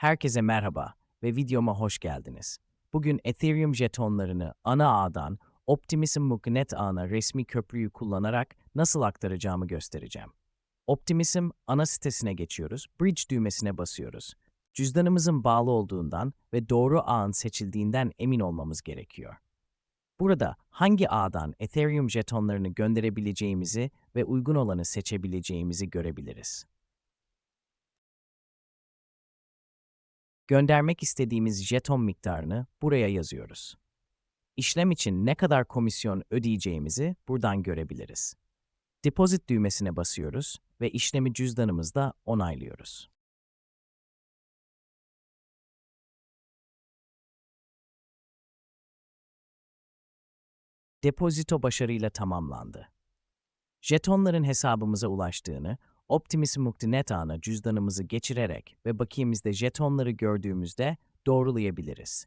Herkese merhaba ve videoma hoş geldiniz. Bugün Ethereum jetonlarını ana ağdan Optimism Mugnet ağına resmi köprüyü kullanarak nasıl aktaracağımı göstereceğim. Optimism ana sitesine geçiyoruz, Bridge düğmesine basıyoruz. Cüzdanımızın bağlı olduğundan ve doğru ağın seçildiğinden emin olmamız gerekiyor. Burada hangi ağdan Ethereum jetonlarını gönderebileceğimizi ve uygun olanı seçebileceğimizi görebiliriz. Göndermek istediğimiz jeton miktarını buraya yazıyoruz. İşlem için ne kadar komisyon ödeyeceğimizi buradan görebiliriz. Deposit düğmesine basıyoruz ve işlemi cüzdanımızda onaylıyoruz. Depozito başarıyla tamamlandı. Jetonların hesabımıza ulaştığını, Optimism Muktinet ağına cüzdanımızı geçirerek ve bakiyemizde jetonları gördüğümüzde doğrulayabiliriz.